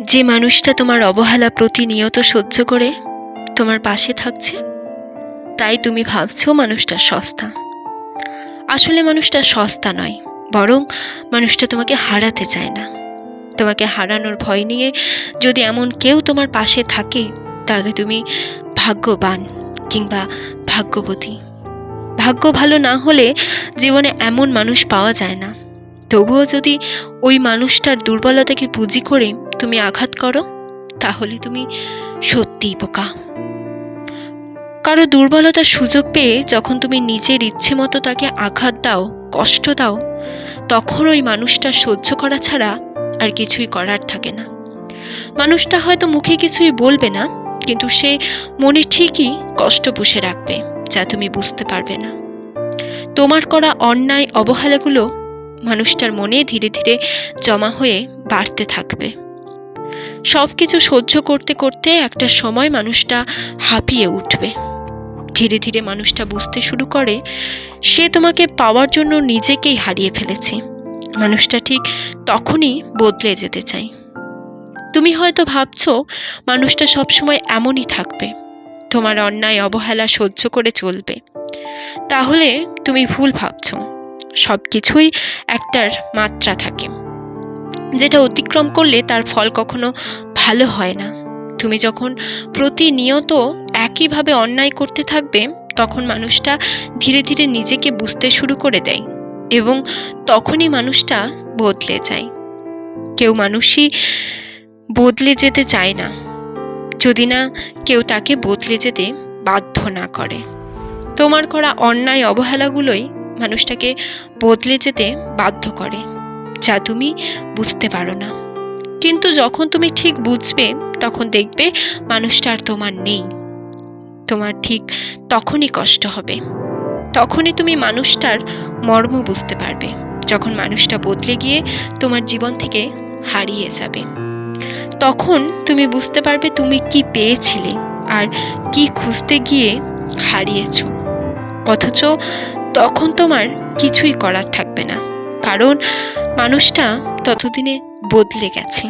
যে মানুষটা তোমার অবহেলা প্রতিনিয়ত সহ্য করে তোমার পাশে থাকছে, তাই তুমি ভাবছ মানুষটা সস্তা। আসলে মানুষটা সস্তা নয়, বরং মানুষটা তোমাকে হারাতে চায় না। তোমাকে হারানোর ভয় নিয়ে যদি এমন কেউ তোমার পাশে থাকে, তাহলে তুমি ভাগ্যবান কিংবা ভাগ্যবতী। ভাগ্য ভালো না হলে জীবনে এমন মানুষ পাওয়া যায় না। তবুও যদি ওই মানুষটার দুর্বলতাকে পুঁজি করে তুমি আঘাত করো, তাহলে তুমি সত্যিই বোকা। কারও দুর্বলতার সুযোগ পেয়ে যখন তুমি নিজের ইচ্ছে মতো তাকে আঘাত দাও, কষ্ট দাও, তখন ওই মানুষটা সহ্য করা ছাড়া আর কিছুই করার থাকে না। মানুষটা হয়তো মুখে কিছুই বলবে না, কিন্তু সে মনে ঠিকই কষ্ট পুষে রাখবে, যা তুমি বুঝতে পারবে না। তোমার করা অন্যায় অবহেলাগুলো মানুষটার মনে ধীরে ধীরে জমা হয়ে বাড়তে থাকবে। সব কিছু সহ্য করতে করতে একটা সময় মানুষটা হাঁপিয়ে উঠবে। ধীরে ধীরে মানুষটা বুঝতে শুরু করে, সে তোমাকে পাওয়ার জন্য নিজেকেই হারিয়ে ফেলেছে। মানুষটা ঠিক তখনই বদলে যেতে চাই তুমি হয়তো ভাবছ, মানুষটা সবসময় এমনই থাকবে। তোমার অন্যায় অবহেলা সহ্য করে চলবে। তাহলে তুমি ভুল ভাবছ। সব কিছুই একটার মাত্রা থাকে। যেটা অতিক্রম করলে তার ফল কখনো ভালো হয় না। তুমি যখন প্রতিনিয়ত একইভাবে অন্যায় করতে থাকবে, তখন মানুষটা ধীরে ধীরে নিজেকে বুঝতে শুরু করে দেয় এবং তখনই মানুষটা বদলে যায়। কেউ মানুষই বদলে যেতে চায় না। যদি না কেউ তাকে বদলে যেতে বাধ্য না করে। তোমার করা অন্যায় অবহেলাগুলোই মানুষটাকে বদলে যেতে বাধ্য করে। যা তুমি বুঝতে পারো না। কিন্তু যখন তুমি ঠিক বুঝবে, তখন দেখবে মানুষটা আর তোমার নেই। তোমার ঠিক তখনই কষ্ট হবে। তখনই তুমি মানুষটার মর্ম বুঝতে পারবে, যখন মানুষটা বদলে গিয়ে তোমার জীবন থেকে হারিয়ে যাবে। তখন তুমি বুঝতে পারবে তুমি কি পেয়েছিলে আর কি খুঁজতে গিয়ে হারিয়েছ। অথচ তখন তোমার কিছুই করার থাকবে না। কারণ মানুষটা ততদিনে বদলে গেছে।